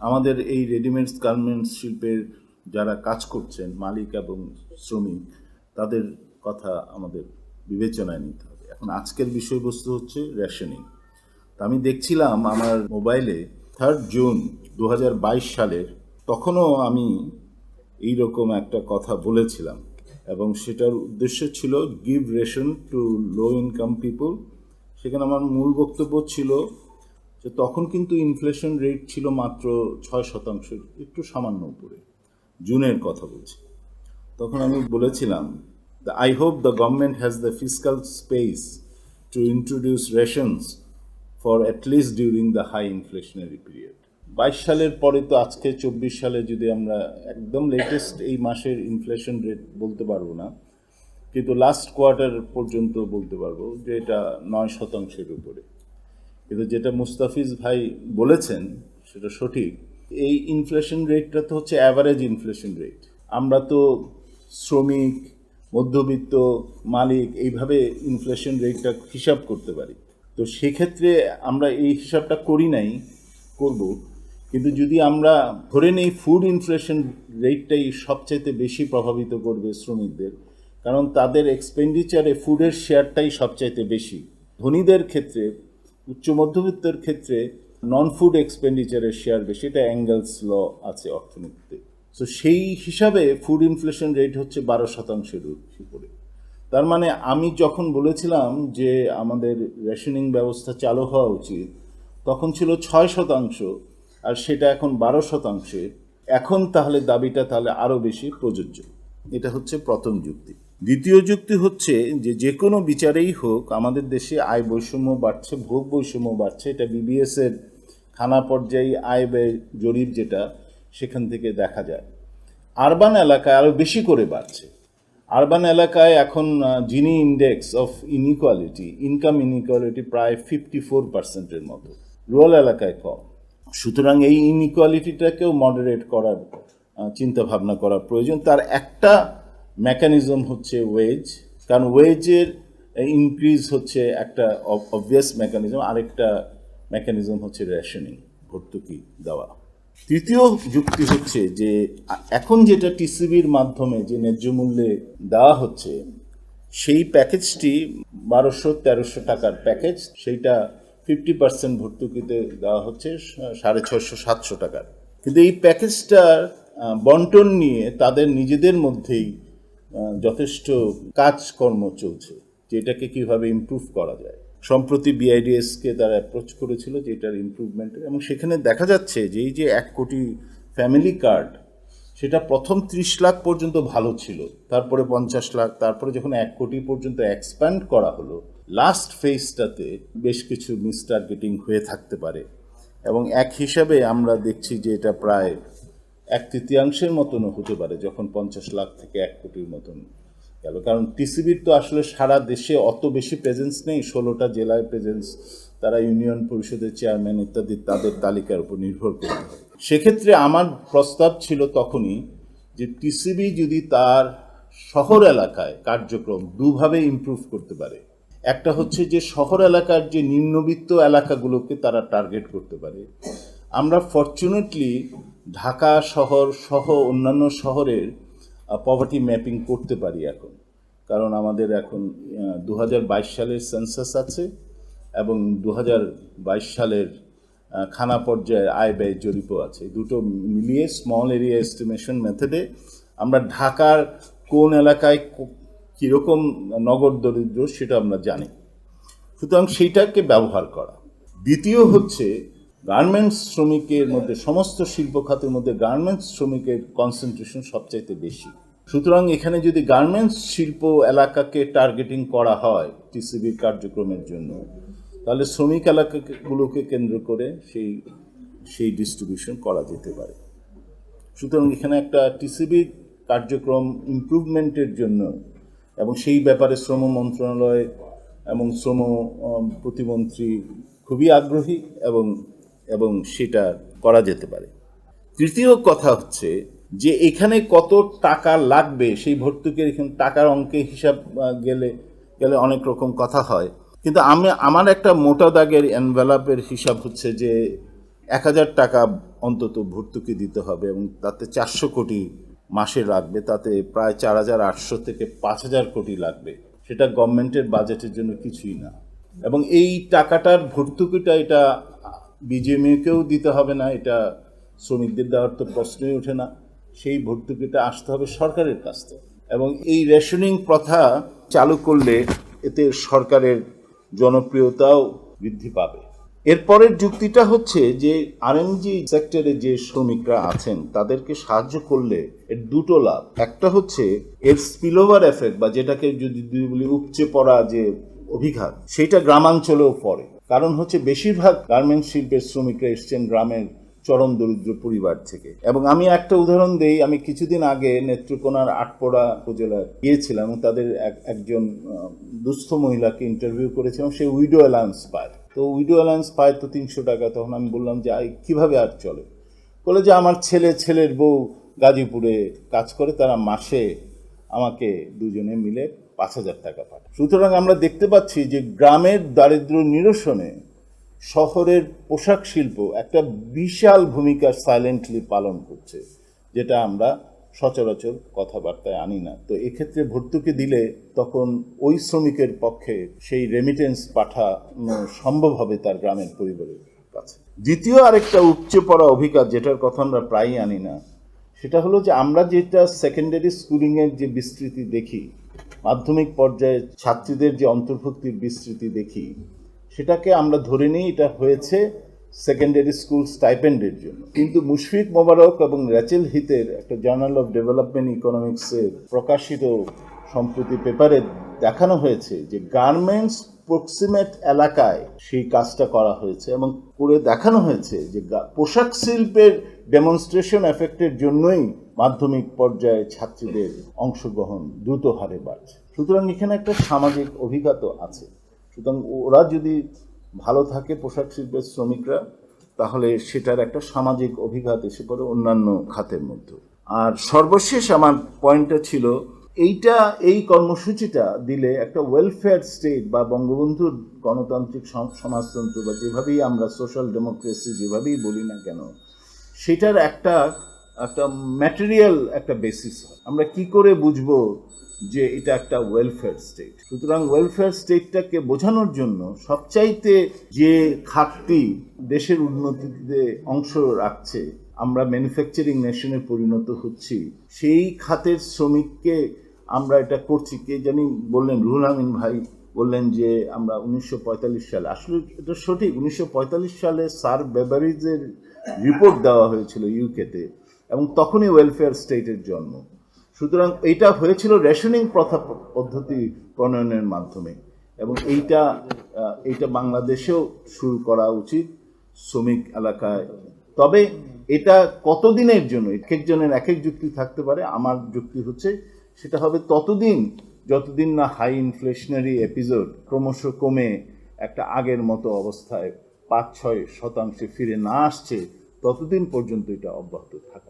আমাদের এই রেডিমেডস গার্মেন্টস শিল্পের যারা কাজ করছেন, মালিক এবং শ্রমিক, তাদের কথা আমাদের বিবেচনায় নিতে হবে। এখন আজকের বিষয়বস্তু হচ্ছে রেশনিং তা আমি দেখছিলাম আমার মোবাইলে থার্ড জুন দু হাজার বাইশ সালের, তখনও আমি এই রকম একটা কথা বলেছিলাম এবং সেটার উদ্দেশ্য ছিল give ration to low income people সেখানে আমার মূল বক্তব্য ছিল যে তখন কিন্তু ইনফ্লেশন রেট ছিল মাত্র ছয় শতাংশ একটু সামান্য উপরে। জুনের কথা বলছি। তখন আমি বলেছিলাম the I hope the government has the physical space to introduce rations for at least during the high inflationary period বাইশ সালের পরে তো আজকে চব্বিশ সালে যদি আমরা একদম লেটেস্ট এই মাসের ইনফ্লেশন রেট বলতে পারব না, কিন্তু লাস্ট কোয়ার্টার পর্যন্ত বলতে পারব যে এটা নয় শতাংশের উপরে। কিন্তু যেটা মুস্তাফিজ ভাই বলেছেন, সেটা সঠিক, এই ইনফ্লেশন রেটটা তো হচ্ছে অ্যাভারেজ ইনফ্লেশন রেট আমরা তো শ্রমিক, মধ্যবিত্ত, মালিক, এইভাবে ইনফ্লেশন রেটটা হিসাব করতে পারি। তো সেক্ষেত্রে আমরা এই হিসাবটা করি নাই, করব। কিন্তু যদি আমরা ধরে নেই ফুড ইনফ্লেশন রেটটাই সবচাইতে বেশি প্রভাবিত করবে শ্রমিকদের, কারণ তাদের এক্সপেন্ডিচারে ফুডের শেয়ারটাই সবচাইতে বেশি। ধনীদের ক্ষেত্রে উচ্চ মধ্যবিত্তের ক্ষেত্রে নন ফুড এক্সপেন্ডিচারের শেয়ার বেশি, এটা অ্যাঙ্গেলস ল আছে অর্থনীতিতে। সো সেই হিসাবে ফুড ইনফ্লেশন রেট হচ্ছে বারো শতাংশের উপরে। তার মানে আমি যখন বলেছিলাম যে আমাদের রেশনিং ব্যবস্থা চালু হওয়া উচিত, তখন ছিল ছয় শতাংশ, আর সেটা এখন বারো শতাংশে এখন তাহলে দাবিটা তাহলে আরও বেশি প্রযোজ্য। এটা হচ্ছে প্রথম যুক্তি। দ্বিতীয় যুক্তি হচ্ছে যে যে কোনো বিচারেই হোক, আমাদের দেশে আয় বৈষম্য বাড়ছে, ভোগ বৈষম্য বাড়ছে। এটা বিবিএস এর খানা পর্যায়ে আয় ব্যয় জরিপ যেটা, সেখান থেকে দেখা যায়। আরবান এলাকায় আরও বেশি করে বাড়ছে। আরবান এলাকায় এখন Gini index of inequality income inequality প্রায় ফিফটি ফোর পার্সেন্টের মতো। রুরাল এলাকায় কম। সুতরাং এই ইনইকুয়ালিটিটাকেও মডারেট করার চিন্তা ভাবনা করা প্রয়োজন। তার একটা মেকানিজম হচ্ছে ওয়েজ কারণ ওয়েজের ইনক্রিজ হচ্ছে একটা অবভিয়াস মেকানিজম আরেকটা মেকানিজম হচ্ছে রেশনিং ভর্তুকি দেওয়া। তৃতীয় যুক্তি হচ্ছে যে এখন যেটা টিসিবির মাধ্যমে যে ন্যায্য মূল্যে দেওয়া হচ্ছে, সেই প্যাকেজটি বারোশো, তেরোশো টাকার প্যাকেজ, সেইটা ফিফটি পার্সেন্ট ভর্তুকিতে দেওয়া হচ্ছে সাড়ে ছশো সাতশো টাকার। কিন্তু এই প্যাকেজটার বন্টন নিয়ে তাদের নিজেদের মধ্যেই যথেষ্ট কাজকর্ম চলছে যে এটাকে কীভাবে ইমপ্রুভ করা যায়। সম্প্রতি বিআইডিএসকে তারা অ্যাপ্রোচ করেছিল যে এটার ইমপ্রুভমেন্টের এবং সেখানে দেখা যাচ্ছে যে এই যে এক কোটি ফ্যামিলি কার্ড সেটা প্রথম ত্রিশ লাখ পর্যন্ত ভালো ছিল, তারপরে পঞ্চাশ লাখ, তারপরে যখন এক কোটি পর্যন্ত এক্সপ্যান্ড করা হলো লাস্ট ফেজটাতে বেশ কিছু মিস টার্গেটিং হয়ে থাকতে পারে। এবং এক হিসাবে আমরা দেখছি যে এটা প্রায় এক তৃতীয়াংশের মতনও হতে পারে যখন পঞ্চাশ লাখ থেকে এক কোটির মতন গেল। কারণ টিসিবির তো আসলে সারা দেশে অত বেশি প্রেজেন্স নেই, ষোলোটা জেলায় প্রেজেন্স তারা ইউনিয়ন পরিষদের চেয়ারম্যান ইত্যাদি তাদের তালিকার উপর নির্ভর হয়। সেক্ষেত্রে আমার প্রস্তাব ছিল তখনই যে টিসিবি যদি তার শহর এলাকায় কার্যক্রম দুভাবে ইমপ্রুভ করতে পারে, একটা হচ্ছে যে শহর এলাকার যে নিম্নবিত্ত এলাকাগুলোকে তারা টার্গেট করতে পারে আমরা ফর্চুনেটলি ঢাকা শহর সহ অন্যান্য শহরের পভার্টি ম্যাপিং করতে পারি এখন। কারণ আমাদের এখন দু হাজার বাইশ সালের সেন্সাস আছে এবং দু হাজার বাইশ সালের খানা পর্যায়ের আয় ব্যয় জরিপও আছে। দুটো মিলিয়ে স্মল এরিয়া এস্টিমেশন মেথডে আমরা ঢাকার কোন এলাকায় কীরকম নগর দরিদ্র সেটা আমরা জানি। সুতরাং সেইটাকে ব্যবহার করা। দ্বিতীয় হচ্ছে গার্মেন্টস শ্রমিকের মধ্যে, সমস্ত শিল্প খাতের মধ্যে গার্মেন্টস শ্রমিকের কনসেন্ট্রেশন সবচাইতে বেশি। সুতরাং এখানে যদি গার্মেন্টস শিল্প এলাকাকে টার্গেটিং করা হয় টিসিবির কার্যক্রমের জন্য, তাহলে শ্রমিক এলাকাগুলোকে কেন্দ্র করে সেই সেই ডিস্ট্রিবিউশন করা যেতে পারে। সুতরাং এখানে একটা টিসিবির কার্যক্রম ইমপ্রুভমেন্টের জন্য এবং সেই ব্যাপারে শ্রম মন্ত্রণালয় এবং শ্রম প্রতিমন্ত্রী খুবই আগ্রহী এবং এবং সেটা করা যেতে পারে। তৃতীয় কথা হচ্ছে যে এখানে কত টাকা লাগবে, সেই ভর্তুকির এখানে টাকার অঙ্কে হিসাব গেলে গেলে অনেক রকম কথা হয়। কিন্তু আমি, আমার একটা মোটা দাগের এনভেলাপের হিসাব হচ্ছে যে এক হাজার টাকা অন্তত ভর্তুকি দিতে হবে এবং তাতে চারশো কোটি মাসে লাগবে, তাতে প্রায় চার হাজার আটশো থেকে পাঁচ হাজার কোটি লাগবে। সেটা গভর্নমেন্টের বাজেটের জন্য কিছুই না। এবং এই টাকাটার ভর্তুকিটা এটা বিজেএমকেও দিতে হবে না, এটা শ্রমিকদের দেওয়ার তো প্রশ্নই ওঠে না। সেই ভর্তুকিটা আসতে হবে সরকারের কাছ থেকে। এবং এই রেশনিং প্রথা চালু করলে এতে সরকারের জনপ্রিয়তাও বৃদ্ধি পাবে। এরপরের যুক্তিটা হচ্ছে যে আরএমজি সেক্টরে যে শ্রমিকরা আছেন, তাদেরকে সাহায্য করলে এর দুটো লাভ। একটা হচ্ছে, এর স্পিলওভার এফেক্ট বা যেটাকে যদি বলি উপচে পড়া যে অভিঘাত সেটা গ্রামাঞ্চলেও পড়ে। কারণ হচ্ছে বেশিরভাগ গার্মেন্টস শিল্পের শ্রমিকরা এসছেন গ্রামের চরম দরিদ্র পরিবার থেকে। এবং আমি একটা উদাহরণ দেই, আমি কিছুদিন আগে নেত্রকোনার আটপড়া উপজেলায় গিয়েছিলাম তাদের এক- একজন দুস্থ মহিলাকে ইন্টারভিউ করেছিলাম, সে উইডো অ্যালায়েন্স পায়। তো উইডো অ্যালায়েন্স পায় তো তিনশো টাকা, তখন আমি বললাম যে কীভাবে আর চলে? বলে যে, আমার ছেলে, ছেলের বউ গাজীপুরে কাজ করে, তারা মাসে আমাকে দুজনে মিলে পাঁচ হাজার টাকা পাঠায়। সুতরাং আমরা দেখতে পাচ্ছি যে গ্রামের দারিদ্র নিরসনে শহরের পোশাক শিল্প একটা বিশাল ভূমিকা সাইলেন্টলি পালন করছে, যেটা আমরা সচরাচর কথাবার্তায় আনি না। তো এক্ষেত্রে ভর্তুকি দিলে তখন ওই শ্রমিকের পক্ষে সেই রেমিটেন্স পাঠানো সম্ভব হবে তার গ্রামের পরিবারের কাছে। দ্বিতীয় আরেকটা উপচে পড়া অভিজ্ঞতা যেটার কথা আমরা প্রায়ই আনি না, সেটা হলো যে আমরা যেটা সেকেন্ডারি স্কুলিংয়ের যে বিস্তৃতি দেখি মাধ্যমিক পর্যায়ে ছাত্রীদের যে অন্তর্ভুক্তির বিস্তৃতি দেখি, সেটাকে আমরা ধরে নিই এটা হয়েছে সেকেন্ডারি স্কুল স্টাইপেন্ডের জন্য। কিন্তু মুশফিক মোবারক এবং র্যাচেল হিতের একটা জার্নাল অফ ডেভেলপমেন্ট ইকোনমিক্সের প্রকাশিত সম্প্রতি পেপারে দেখানো হয়েছে যে গার্মেন্টস প্রক্সিমেট এলাকায় সেই কাজটা করা হয়েছে এবং করে দেখানো হয়েছে যে পোশাক শিল্পের ডেমনস্ট্রেশন এফেক্টের জন্যই মাধ্যমিক পর্যায়ে ছাত্রীদের অংশগ্রহণ দ্রুত হারে বাড়ছে। সুতরাং এখানে একটা সামাজিক অভিজ্ঞতা আছে। সুতরাং ওরা যদি ভালো থাকে পোশাক শিল্পের শ্রমিকরা, তাহলে সেটার একটা সামাজিক অভিঘাত এসে পড়ে অন্যান্য খাতের মধ্যে। আর সর্বশেষ আমার পয়েন্টটা ছিল এইটা, এই কর্মসূচিটা দিলে একটা ওয়েলফেয়ার স্টেট বা বঙ্গবন্ধুর গণতান্ত্রিক সম- সমাজতন্ত্র বা যেভাবেই আমরা সোশ্যাল ডেমোক্রেসি যেভাবেই বলি না কেন, সেটার একটা একটা ম্যাটেরিয়াল একটা বেসিস হয়। আমরা কি করে বুঝব যে এটা একটা ওয়েলফেয়ার স্টেট সুতরাং ওয়েলফেয়ার স্টেটটাকে বোঝানোর জন্য সবচাইতে যে খাতটি দেশের উন্নতিতে অংশ রাখছে, আমরা ম্যানুফ্যাকচারিং নেশনে পরিণত হচ্ছি, সেই খাতের শ্রমিককে আমরা এটা করছি, কে জানি বললেন রুহুল আমিন ভাই বললেন যে আমরা উনিশশো পঁয়তাল্লিশ সালে, আসলে এটা সঠিক, উনিশশো পঁয়তাল্লিশ সালে স্যার বেভারিজের রিপোর্ট দেওয়া হয়েছিল ইউকেতে এবং তখনই ওয়েলফেয়ার স্টেটের জন্ম। সুতরাং এইটা হয়েছিল রেশনিং প্রথা পদ্ধতি প্রণয়নের মাধ্যমে এবং এইটা এইটা বাংলাদেশেও শুরু করা উচিত শ্রমিক এলাকায়। তবে এটা কতদিনের জন্য? এক একজনের এক এক যুক্তি থাকতে পারে। আমার যুক্তি হচ্ছে সেটা হবে ততদিন, যতদিন না হাই ইনফ্লেশনারি এপিসোড ক্রমশ কমে একটা আগের মতো অবস্থায় পাঁচ ছয় শতাংশে ফিরে না আসছে, ততদিন পর্যন্ত এটা অব্যাহত থাকা